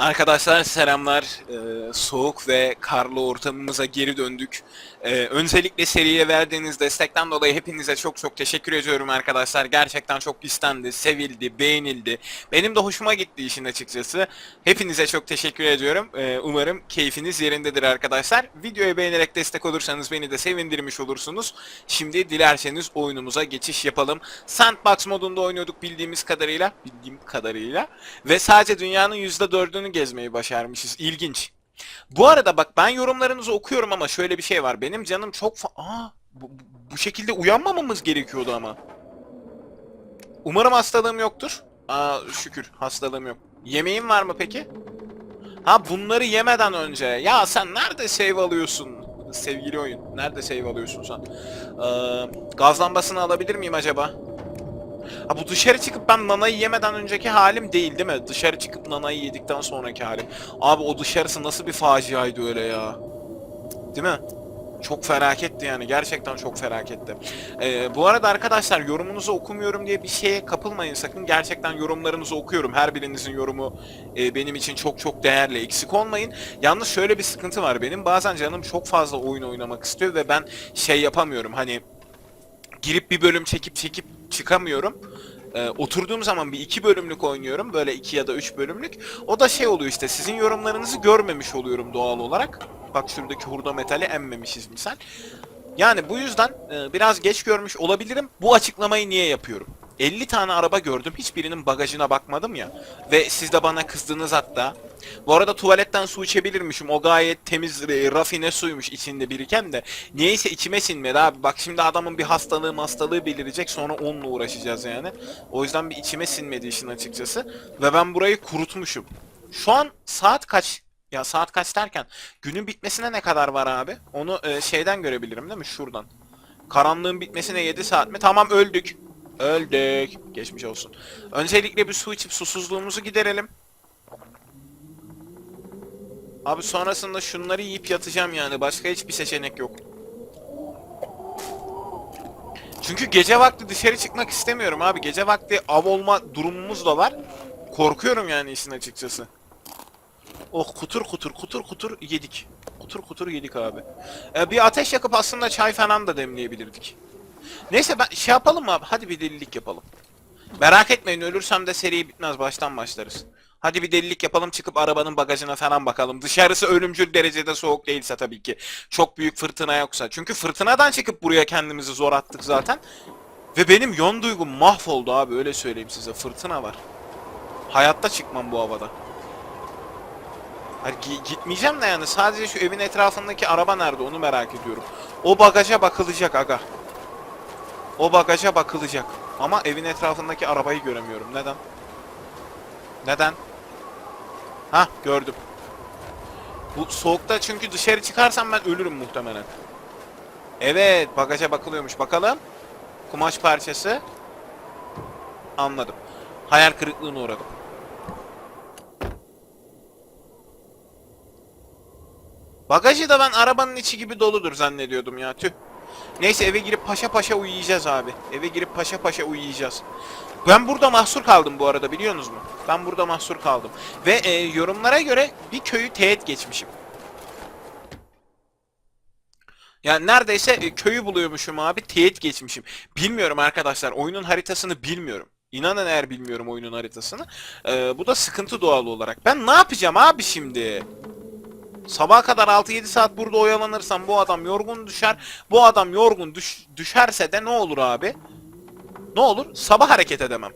Arkadaşlar selamlar. Ee, soğuk ve karlı ortamımıza geri döndük. Ee, öncelikle seriye verdiğiniz destekten dolayı hepinize çok çok teşekkür ediyorum arkadaşlar. Gerçekten çok istendi, sevildi, beğenildi. Benim de hoşuma gitti işin açıkçası. Hepinize çok teşekkür ediyorum. Ee, umarım keyfiniz yerindedir arkadaşlar. Videoyu beğenerek destek olursanız beni de sevindirmiş olursunuz. Şimdi dilerseniz oyunumuza geçiş yapalım. Sandbox modunda oynuyorduk bildiğimiz kadarıyla. Bildiğim kadarıyla. Ve sadece dünyanın %4'ünü gezmeyi başarmışız. İlginç. Bu arada bak ben yorumlarınızı okuyorum ama şöyle bir şey var. Benim canım çok fa... Aa, bu, bu- şekilde uyanmamamız gerekiyordu ama. Umarım hastalığım yoktur. Aa şükür hastalığım yok. Yemeğim var mı peki? Ha bunları yemeden önce. Ya sen nerede save alıyorsun? Sevgili oyun. Nerede save alıyorsun sen? Ee, gaz lambasını alabilir miyim acaba? Ha bu dışarı çıkıp ben nanayı yemeden önceki halim değil değil mi? Dışarı çıkıp nanayı yedikten sonraki halim. Abi o dışarısı nasıl bir faciaydı öyle ya. Değil mi? Çok felaketti yani. Gerçekten çok felaketti. Ee, bu arada arkadaşlar yorumunuzu okumuyorum diye bir şeye kapılmayın sakın. Gerçekten yorumlarınızı okuyorum. Her birinizin yorumu e, benim için çok çok değerli. Eksik olmayın. Yalnız şöyle bir sıkıntı var benim. Bazen canım çok fazla oyun oynamak istiyor ve ben şey yapamıyorum. Hani girip bir bölüm çekip çekip çıkamıyorum. Ee, oturduğum zaman bir iki bölümlük oynuyorum. Böyle iki ya da üç bölümlük. O da şey oluyor işte sizin yorumlarınızı görmemiş oluyorum doğal olarak. Bak şuradaki hurda metali emmemişiz misal. Yani bu yüzden e, biraz geç görmüş olabilirim. Bu açıklamayı niye yapıyorum? 50 tane araba gördüm. Hiçbirinin bagajına bakmadım ya. Ve siz de bana kızdınız hatta. Bu arada tuvaletten su içebilirmişim. O gayet temiz e, rafine suymuş içinde biriken de. Niyeyse içime sinmedi abi. Bak şimdi adamın bir hastalığı hastalığı belirecek sonra onunla uğraşacağız yani. O yüzden bir içime sinmedi işin açıkçası. Ve ben burayı kurutmuşum. Şu an saat kaç? Ya saat kaç derken günün bitmesine ne kadar var abi? Onu e, şeyden görebilirim değil mi? Şuradan. Karanlığın bitmesine 7 saat mi? Tamam öldük. Öldük. Geçmiş olsun. Öncelikle bir su içip susuzluğumuzu giderelim. Abi sonrasında şunları yiyip yatacağım yani. Başka hiçbir seçenek yok. Çünkü gece vakti dışarı çıkmak istemiyorum abi. Gece vakti av olma durumumuz da var. Korkuyorum yani işin açıkçası. Oh kutur kutur kutur kutur yedik. Kutur kutur yedik abi. Ee, bir ateş yakıp aslında çay falan da demleyebilirdik. Neyse ben şey yapalım mı abi? Hadi bir delilik yapalım. Merak etmeyin ölürsem de seri bitmez baştan başlarız. Hadi bir delilik yapalım çıkıp arabanın bagajına falan bakalım. Dışarısı ölümcül derecede soğuk değilse tabii ki. Çok büyük fırtına yoksa. Çünkü fırtınadan çıkıp buraya kendimizi zor attık zaten. Ve benim yon duygum mahvoldu abi öyle söyleyeyim size. Fırtına var. Hayatta çıkmam bu havada. Hayır, gi- gitmeyeceğim de yani sadece şu evin etrafındaki araba nerede onu merak ediyorum. O bagaja bakılacak aga. O bagaja bakılacak. Ama evin etrafındaki arabayı göremiyorum. Neden? Neden? Ha gördüm. Bu soğukta çünkü dışarı çıkarsam ben ölürüm muhtemelen. Evet bagaja bakılıyormuş. Bakalım. Kumaş parçası. Anladım. Hayal kırıklığına uğradım. Bagajı da ben arabanın içi gibi doludur zannediyordum ya tüh. Neyse eve girip paşa paşa uyuyacağız abi. Eve girip paşa paşa uyuyacağız. Ben burada mahsur kaldım bu arada biliyorsunuz mu? Ben burada mahsur kaldım. Ve e, yorumlara göre bir köyü teğet geçmişim. Yani neredeyse e, köyü buluyormuşum abi teğet geçmişim. Bilmiyorum arkadaşlar oyunun haritasını bilmiyorum. İnanın eğer bilmiyorum oyunun haritasını. E, bu da sıkıntı doğal olarak. Ben ne yapacağım abi şimdi? Sabaha kadar 6-7 saat burada oyalanırsam bu adam yorgun düşer. Bu adam yorgun düş- düşerse de ne olur abi? Ne olur? Sabah hareket edemem.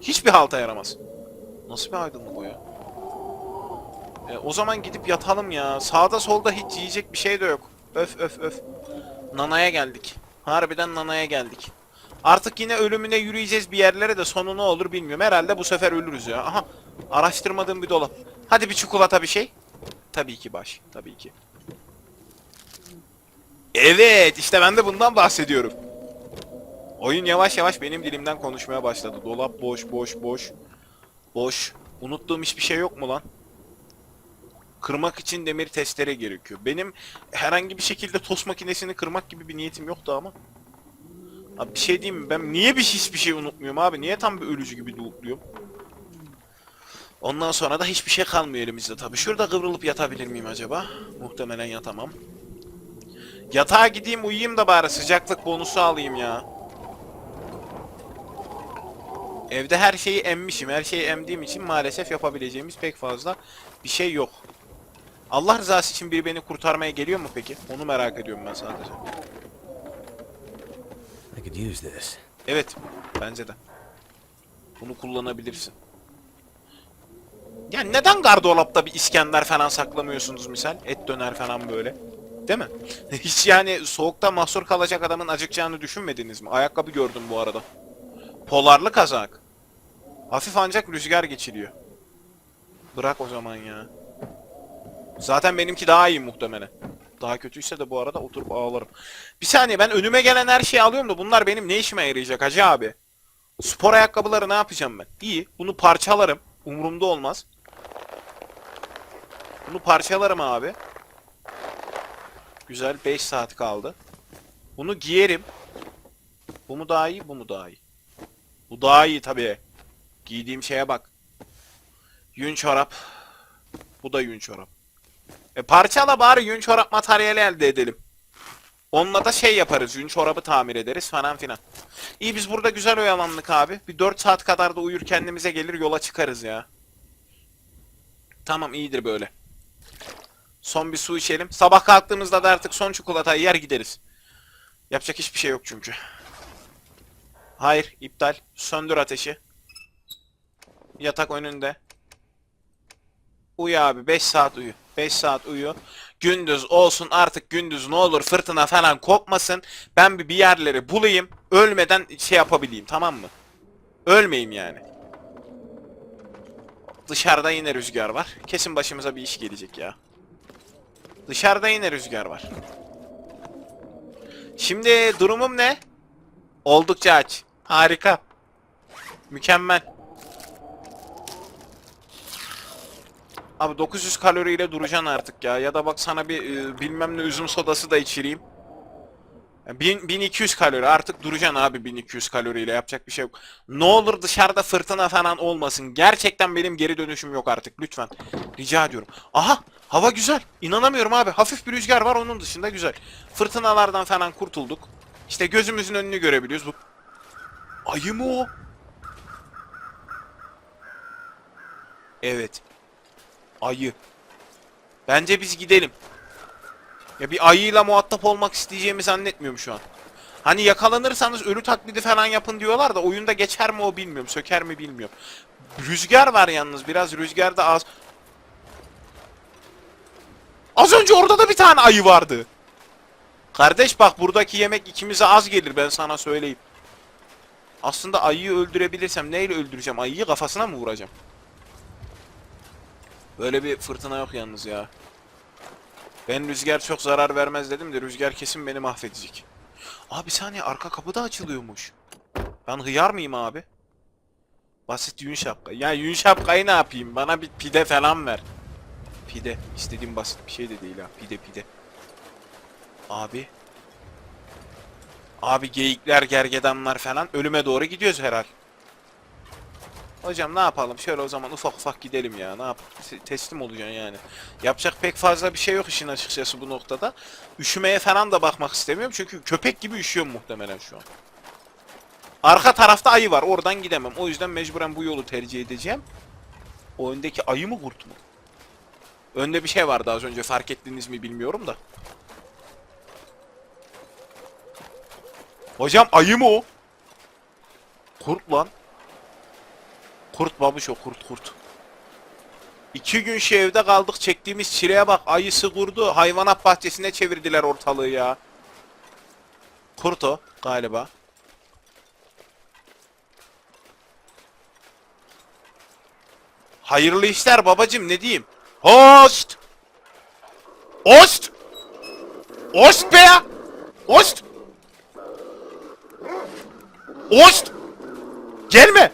Hiçbir halta yaramaz. Nasıl bir aydınlık o ya? E, o zaman gidip yatalım ya. Sağda solda hiç yiyecek bir şey de yok. Öf öf öf. Nana'ya geldik. Harbiden Nana'ya geldik. Artık yine ölümüne yürüyeceğiz bir yerlere de sonu ne olur bilmiyorum. Herhalde bu sefer ölürüz ya. Aha. Araştırmadığım bir dolap. Hadi bir çikolata bir şey. Tabii ki baş. Tabii ki. Evet işte ben de bundan bahsediyorum. Oyun yavaş yavaş benim dilimden konuşmaya başladı. Dolap boş boş boş. Boş. Unuttuğum hiçbir şey yok mu lan? Kırmak için demir testere gerekiyor. Benim herhangi bir şekilde tost makinesini kırmak gibi bir niyetim yoktu ama. Abi bir şey diyeyim mi? Ben niye bir hiçbir şey unutmuyorum abi? Niye tam bir ölücü gibi lootluyorum? Ondan sonra da hiçbir şey kalmıyor elimizde tabii. Şurada kıvrılıp yatabilir miyim acaba? Muhtemelen yatamam. Yatağa gideyim uyuyayım da bari sıcaklık bonusu alayım ya. Evde her şeyi emmişim. Her şeyi emdiğim için maalesef yapabileceğimiz pek fazla bir şey yok. Allah rızası için biri beni kurtarmaya geliyor mu peki? Onu merak ediyorum ben sadece. I could use this. Evet, bence de. Bunu kullanabilirsin. Yani neden gardolapta bir İskender falan saklamıyorsunuz misal? Et döner falan böyle. Değil mi? Hiç yani soğukta mahsur kalacak adamın acıkacağını düşünmediniz mi? Ayakkabı gördüm bu arada. Polarlı kazak. Hafif ancak rüzgar geçiliyor. Bırak o zaman ya. Zaten benimki daha iyi muhtemelen. Daha kötüyse de bu arada oturup ağlarım. Bir saniye ben önüme gelen her şeyi alıyorum da bunlar benim ne işime yarayacak hacı abi? Spor ayakkabıları ne yapacağım ben? İyi bunu parçalarım. Umurumda olmaz. Bunu parçalarım abi. Güzel 5 saat kaldı. Bunu giyerim. Bu mu daha iyi bu mu daha iyi? Bu daha iyi tabii. Giydiğim şeye bak. Yün çorap. Bu da yün çorap. E parçala bari yün çorap materyali elde edelim. Onunla da şey yaparız. Yün çorabı tamir ederiz falan filan. İyi biz burada güzel oyalandık abi. Bir 4 saat kadar da uyur kendimize gelir yola çıkarız ya. Tamam iyidir böyle. Son bir su içelim. Sabah kalktığımızda da artık son çikolatayı yer gideriz. Yapacak hiçbir şey yok çünkü. Hayır iptal. Söndür ateşi. Yatak önünde. Uyu abi 5 saat uyu. 5 saat uyu. Gündüz olsun artık gündüz ne olur fırtına falan kopmasın. Ben bir, bir yerleri bulayım. Ölmeden şey yapabileyim tamam mı? Ölmeyeyim yani. Dışarıda yine rüzgar var. Kesin başımıza bir iş gelecek ya. Dışarıda yine rüzgar var. Şimdi durumum ne? Oldukça aç. Harika. Mükemmel. Abi 900 kaloriyle duracaksın artık ya. Ya da bak sana bir e, bilmem ne üzüm sodası da içireyim. Ya bin- 1200 kalori artık duracaksın abi 1200 kaloriyle yapacak bir şey yok. Ne olur dışarıda fırtına falan olmasın. Gerçekten benim geri dönüşüm yok artık lütfen. Rica ediyorum. Aha hava güzel. İnanamıyorum abi. Hafif bir rüzgar var onun dışında güzel. Fırtınalardan falan kurtulduk. İşte gözümüzün önünü görebiliyoruz. Bu... Ayı mı o? Evet. Ayı. Bence biz gidelim. Ya bir ayıyla muhatap olmak isteyeceğimi zannetmiyorum şu an. Hani yakalanırsanız ölü taklidi falan yapın diyorlar da oyunda geçer mi o bilmiyorum. Söker mi bilmiyorum. Rüzgar var yalnız. Biraz rüzgar da az. Az önce orada da bir tane ayı vardı. Kardeş bak buradaki yemek ikimize az gelir ben sana söyleyeyim. Aslında ayıyı öldürebilirsem neyle öldüreceğim? Ayıyı kafasına mı vuracağım? Böyle bir fırtına yok yalnız ya. Ben rüzgar çok zarar vermez dedim de rüzgar kesin beni mahvedecek. Abi bir saniye arka kapı da açılıyormuş. Ben hıyar mıyım abi? Basit yün şapka. Ya yün şapkayı ne yapayım? Bana bir pide falan ver. Pide. İstediğim basit bir şey de değil ha. Pide pide. Abi. Abi geyikler, gergedanlar falan ölüme doğru gidiyoruz herhal. Hocam ne yapalım? Şöyle o zaman ufak ufak gidelim ya. Ne yap? Te- Teslim olacaksın yani. Yapacak pek fazla bir şey yok işin açıkçası bu noktada. Üşümeye falan da bakmak istemiyorum çünkü köpek gibi üşüyorum muhtemelen şu an. Arka tarafta ayı var. Oradan gidemem. O yüzden mecburen bu yolu tercih edeceğim. O öndeki ayı mı kurt mu? Önde bir şey vardı az önce fark ettiniz mi bilmiyorum da. Hocam ayı mı o? Kurt lan. Kurt babuş o kurt kurt. İki gün şu evde kaldık çektiğimiz çileye bak ayısı kurdu hayvanat bahçesine çevirdiler ortalığı ya. Kurt o galiba. Hayırlı işler babacım ne diyeyim. Host! Host! Host be ya! Host! Host! Gelme!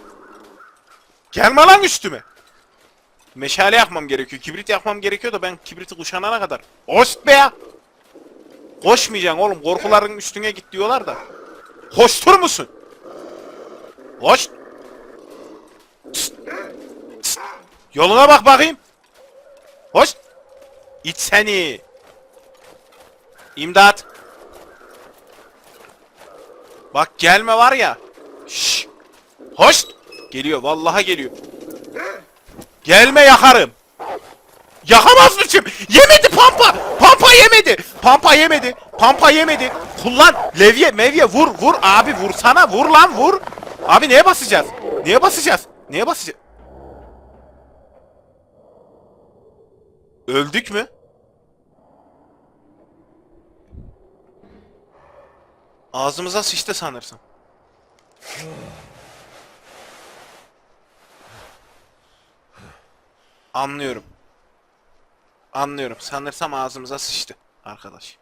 Gelme lan üstüme. Meşale yakmam gerekiyor. Kibrit yakmam gerekiyor da ben kibriti kuşanana kadar. Host be ya! Koşmayacaksın oğlum. Korkuların üstüne git diyorlar da. Hoştur musun? Hoş. Tıst. Yoluna bak bakayım. Hoş. İç seni. İmdat. Bak gelme var ya. Şş. Hoş. Geliyor vallahi geliyor. Gelme yakarım. Yakamazmışım. Yemedi pampa. Pampa yemedi. Pampa yemedi. Pampa yemedi. Kullan. Levye mevye vur vur abi vursana vur lan vur. Abi neye basacağız? Neye basacağız? Neye basacağız? Öldük mü? Ağzımıza sıçtı sanırsam. Anlıyorum. Anlıyorum. Sanırsam ağzımıza sıçtı arkadaş.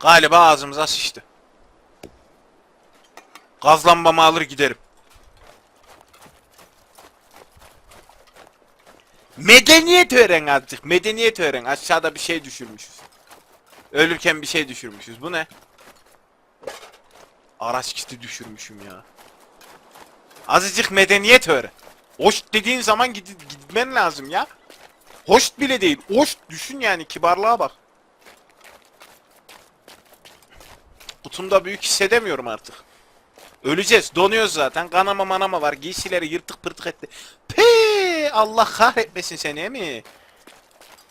Galiba ağzımıza sıçtı. Gaz lambamı alır giderim. Medeniyet öğren azıcık. Medeniyet öğren. Aşağıda bir şey düşürmüşüz. Ölürken bir şey düşürmüşüz. Bu ne? Araç kiti düşürmüşüm ya. Azıcık medeniyet öğren. Hoş dediğin zaman gid- gitmen lazım ya. Hoş bile değil. Hoş düşün yani kibarlığa bak. Kutumda büyük hissedemiyorum artık. Öleceğiz. Donuyoruz zaten. Kanama manama var. Giysileri yırtık pırtık etti. Pe Allah kahretmesin seni mi?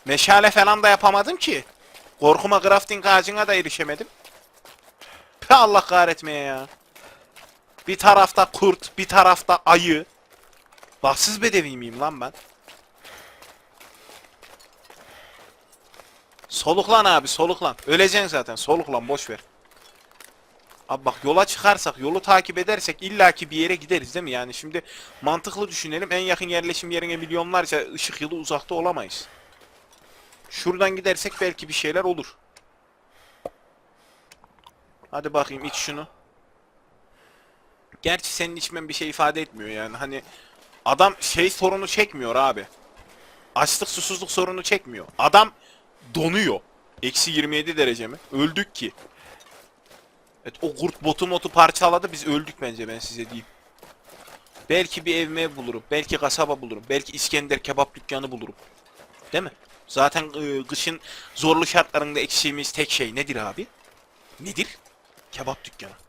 Meşale falan da yapamadım ki. Korkuma crafting ağacına da erişemedim. Pe Allah kahretmeye ya. Bir tarafta kurt, bir tarafta ayı. Bahtsız bedevi miyim lan ben? Soluklan abi, soluklan. Öleceksin zaten. Soluklan, boş ver. Abi bak yola çıkarsak, yolu takip edersek illaki bir yere gideriz değil mi? Yani şimdi mantıklı düşünelim. En yakın yerleşim yerine milyonlarca ışık yılı uzakta olamayız. Şuradan gidersek belki bir şeyler olur. Hadi bakayım iç şunu. Gerçi senin içmen bir şey ifade etmiyor yani. Hani adam şey sorunu çekmiyor abi. Açlık susuzluk sorunu çekmiyor. Adam donuyor. Eksi 27 derece mi? Öldük ki. Evet o kurt botu motu parçaladı biz öldük bence ben size diyeyim. Belki bir ev mev bulurum. Belki kasaba bulurum. Belki İskender kebap dükkanı bulurum. Değil mi? Zaten ıı, kışın zorlu şartlarında eksiğimiz tek şey nedir abi? Nedir? Kebap dükkanı.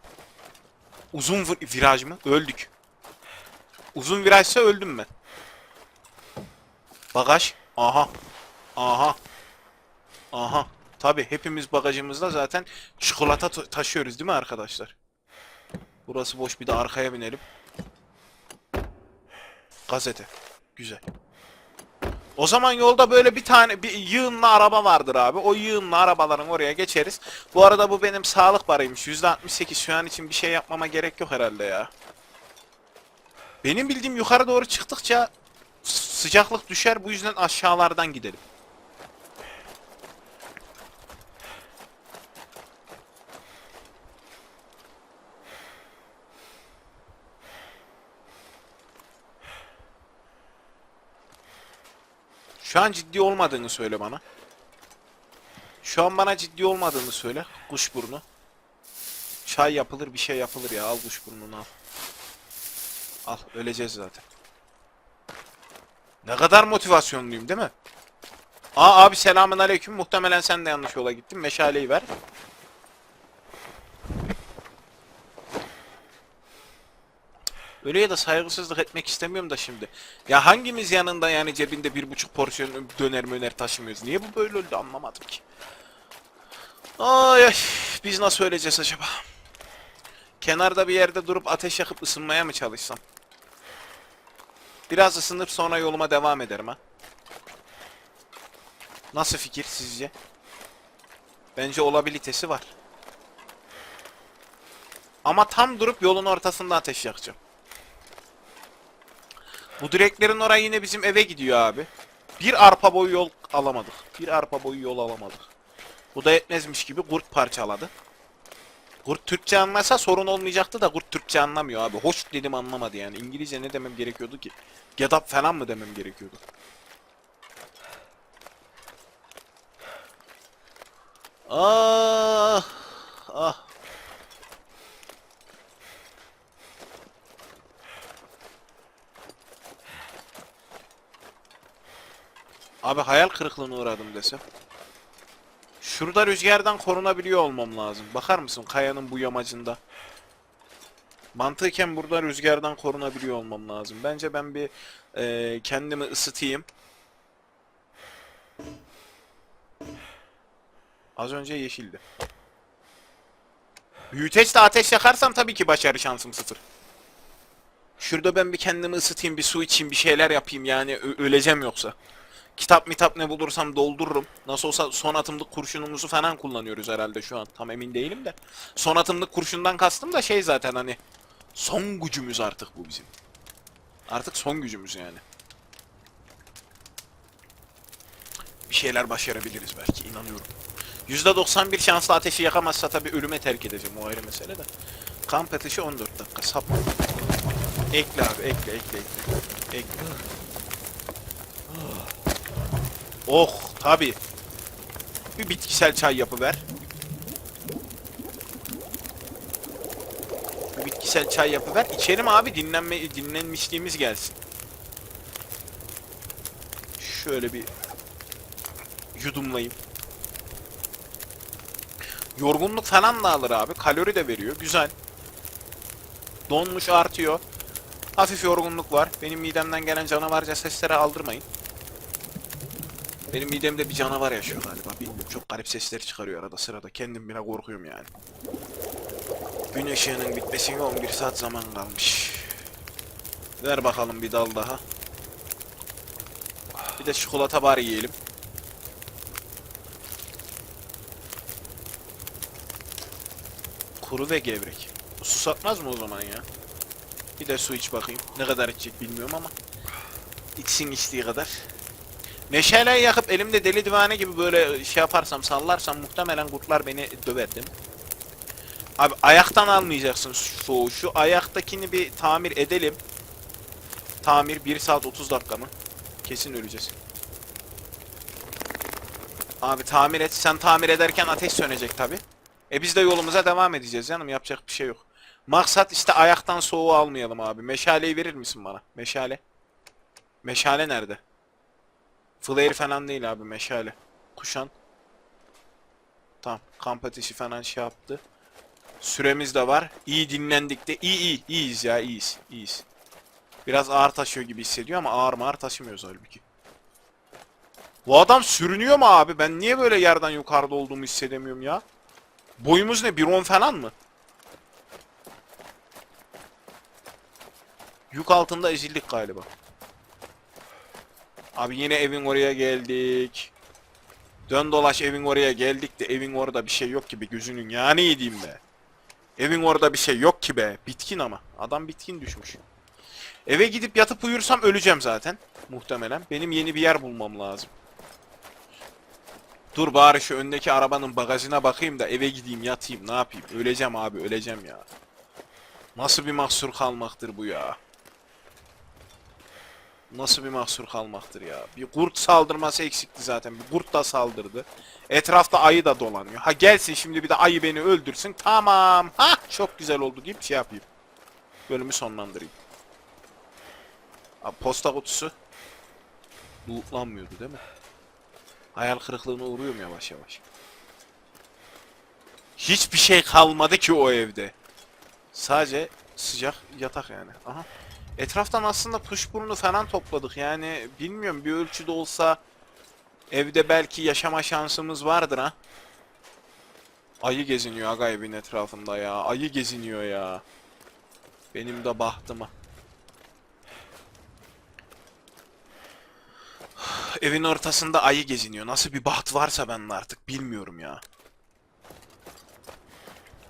Uzun vir- viraj mı? Öldük. Uzun virajsa öldüm ben. Bagaj. Aha. Aha. Aha. Tabi hepimiz bagajımızda zaten çikolata ta- taşıyoruz değil mi arkadaşlar? Burası boş bir de arkaya binelim. Gazete. Güzel. O zaman yolda böyle bir tane bir yığınla araba vardır abi. O yığınla arabaların oraya geçeriz. Bu arada bu benim sağlık barıymış. %68 şu an için bir şey yapmama gerek yok herhalde ya. Benim bildiğim yukarı doğru çıktıkça sıcaklık düşer. Bu yüzden aşağılardan gidelim. Şu an ciddi olmadığını söyle bana. Şu an bana ciddi olmadığını söyle. Kuşburnu. Çay yapılır bir şey yapılır ya. Al kuşburnunu al. Al öleceğiz zaten. Ne kadar motivasyonluyum değil mi? Aa abi selamun aleyküm. Muhtemelen sen de yanlış yola gittin. Meşaleyi ver. Öyle ya da saygısızlık etmek istemiyorum da şimdi. Ya hangimiz yanında yani cebinde bir buçuk porsiyon döner möner taşımıyoruz? Niye bu böyle oldu anlamadım ki. Ay ay biz nasıl öleceğiz acaba? Kenarda bir yerde durup ateş yakıp ısınmaya mı çalışsam? Biraz ısınıp sonra yoluma devam ederim ha. Nasıl fikir sizce? Bence olabilitesi var. Ama tam durup yolun ortasında ateş yakacağım. Bu direklerin oraya yine bizim eve gidiyor abi. Bir arpa boyu yol alamadık. Bir arpa boyu yol alamadık. Bu da yetmezmiş gibi kurt parçaladı. Kurt Türkçe anlasa sorun olmayacaktı da kurt Türkçe anlamıyor abi. Hoş dedim anlamadı yani. İngilizce ne demem gerekiyordu ki? Get up falan mı demem gerekiyordu? Ah, ah. Abi hayal kırıklığına uğradım desem. Şurada rüzgardan korunabiliyor olmam lazım. Bakar mısın kayanın bu yamacında? Mantıken burada rüzgardan korunabiliyor olmam lazım. Bence ben bir e, kendimi ısıtayım. Az önce yeşildi. Büyüteçle ateş yakarsam tabii ki başarı şansım sıfır. Şurada ben bir kendimi ısıtayım, bir su içeyim, bir şeyler yapayım yani öleceğim yoksa. Kitap mitap ne bulursam doldururum. Nasıl olsa son atımlık kurşunumuzu falan kullanıyoruz herhalde şu an. Tam emin değilim de. Son atımlık kurşundan kastım da şey zaten hani son gücümüz artık bu bizim. Artık son gücümüz yani. Bir şeyler başarabiliriz belki inanıyorum. %91 şansla ateşi yakamazsa tabii ölüme terk edeceğim o ayrı mesele de. Kamp ateşi 14 dakika sap. Ekle abi ekle ekle ekle. Ekle. Oh tabi. Bir bitkisel çay yapıver. Bir bitkisel çay yapıver. İçerim abi dinlenme dinlenmişliğimiz gelsin. Şöyle bir yudumlayayım. Yorgunluk falan da alır abi. Kalori de veriyor. Güzel. Donmuş artıyor. Hafif yorgunluk var. Benim midemden gelen canavarca sesleri aldırmayın. Benim midemde bir canavar yaşıyor galiba. Bilmiyorum. Çok garip sesler çıkarıyor arada sırada. Kendim bile korkuyorum yani. Gün ışığının bitmesine 11 saat zaman kalmış. Ver bakalım bir dal daha. Bir de çikolata bari yiyelim. Kuru ve gevrek. Susatmaz mı o zaman ya? Bir de su iç bakayım. Ne kadar içecek bilmiyorum ama. İçsin içtiği kadar. Meşaleyi yakıp elimde deli divane gibi böyle şey yaparsam sallarsam muhtemelen kurtlar beni döver değil mi? Abi ayaktan almayacaksın şu şu ayaktakini bir tamir edelim. Tamir 1 saat 30 dakika mı? Kesin öleceğiz. Abi tamir et. Sen tamir ederken ateş sönecek tabi. E biz de yolumuza devam edeceğiz canım. Yapacak bir şey yok. Maksat işte ayaktan soğuğu almayalım abi. Meşaleyi verir misin bana? Meşale. Meşale nerede? Flare falan değil abi meşale. Kuşan. Tamam. Kamp ateşi falan şey yaptı. Süremiz de var. İyi dinlendik de. İyi iyi. iyiyiz ya iyiyiz. iyiyiz. Biraz ağır taşıyor gibi hissediyor ama ağır mı ağır taşımıyoruz halbuki. Bu adam sürünüyor mu abi? Ben niye böyle yerden yukarıda olduğumu hissedemiyorum ya? Boyumuz ne? 1.10 falan mı? Yük altında ezildik galiba. Abi yine evin oraya geldik. Dön dolaş evin oraya geldik de evin orada bir şey yok ki be gözünün yani yediğim be. Evin orada bir şey yok ki be. Bitkin ama. Adam bitkin düşmüş. Eve gidip yatıp uyursam öleceğim zaten. Muhtemelen. Benim yeni bir yer bulmam lazım. Dur bari şu öndeki arabanın bagajına bakayım da eve gideyim yatayım ne yapayım. Öleceğim abi öleceğim ya. Nasıl bir mahsur kalmaktır bu ya. Nasıl bir mahsur kalmaktır ya. Bir kurt saldırması eksikti zaten. Bir kurt da saldırdı. Etrafta ayı da dolanıyor. Ha gelsin şimdi bir de ayı beni öldürsün. Tamam. Ha çok güzel oldu deyip şey yapayım. Bölümü sonlandırayım. Abi, posta kutusu. Lootlanmıyordu değil mi? Hayal kırıklığına uğruyorum yavaş yavaş. Hiçbir şey kalmadı ki o evde. Sadece sıcak yatak yani. Aha. Etraftan aslında kuşburnu falan topladık. Yani bilmiyorum bir ölçüde olsa evde belki yaşama şansımız vardır ha. Ayı geziniyor aga evin etrafında ya. Ayı geziniyor ya. Benim de bahtıma. Evin ortasında ayı geziniyor. Nasıl bir baht varsa bende artık bilmiyorum ya.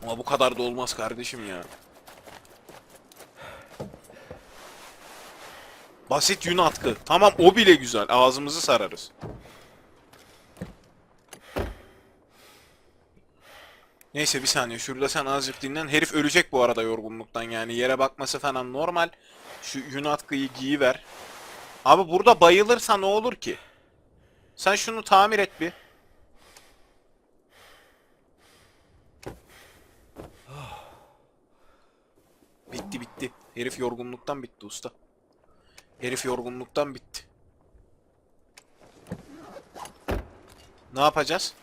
Ama bu kadar da olmaz kardeşim ya. Basit yün atkı. Tamam o bile güzel. Ağzımızı sararız. Neyse bir saniye şurada sen azıcık dinlen. Herif ölecek bu arada yorgunluktan yani. Yere bakması falan normal. Şu yün atkıyı giyiver. Abi burada bayılırsa ne olur ki? Sen şunu tamir et bir. Bitti bitti. Herif yorgunluktan bitti usta. Herif yorgunluktan bitti. Ne yapacağız?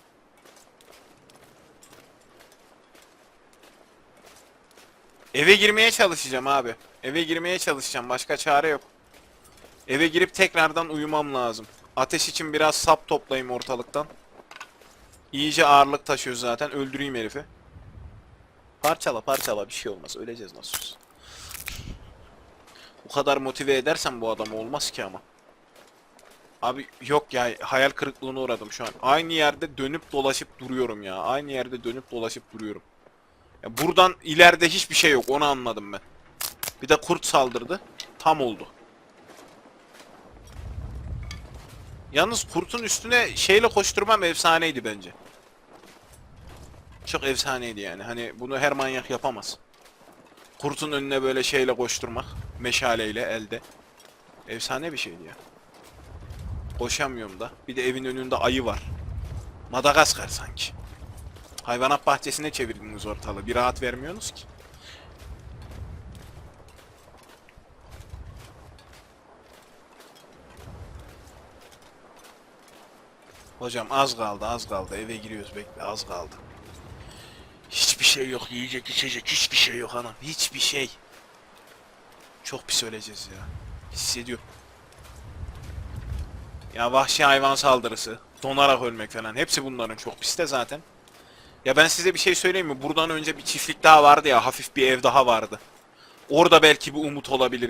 Eve girmeye çalışacağım abi. Eve girmeye çalışacağım. Başka çare yok. Eve girip tekrardan uyumam lazım. Ateş için biraz sap toplayayım ortalıktan. İyice ağırlık taşıyor zaten. Öldüreyim herifi. Parçala parçala bir şey olmaz. Öleceğiz nasıl olsa. Bu kadar motive edersen bu adamı olmaz ki ama. Abi yok ya hayal kırıklığına uğradım şu an. Aynı yerde dönüp dolaşıp duruyorum ya. Aynı yerde dönüp dolaşıp duruyorum. Ya buradan ileride hiçbir şey yok onu anladım ben. Bir de kurt saldırdı. Tam oldu. Yalnız kurtun üstüne şeyle koşturmam efsaneydi bence. Çok efsaneydi yani. Hani bunu her manyak yapamaz. Kurtun önüne böyle şeyle koşturmak. Meşaleyle elde. Efsane bir şeydi ya. Koşamıyorum da. Bir de evin önünde ayı var. Madagaskar sanki. Hayvanat bahçesine çevirdiniz ortalığı. Bir rahat vermiyorsunuz ki. Hocam az kaldı az kaldı eve giriyoruz bekle az kaldı. Şey yok yiyecek içecek hiçbir şey yok anam hiçbir şey. Çok pis öleceğiz ya. Hissediyorum. Ya vahşi hayvan saldırısı, donarak ölmek falan hepsi bunların çok pis de zaten. Ya ben size bir şey söyleyeyim mi? Buradan önce bir çiftlik daha vardı ya hafif bir ev daha vardı. Orada belki bir umut olabilir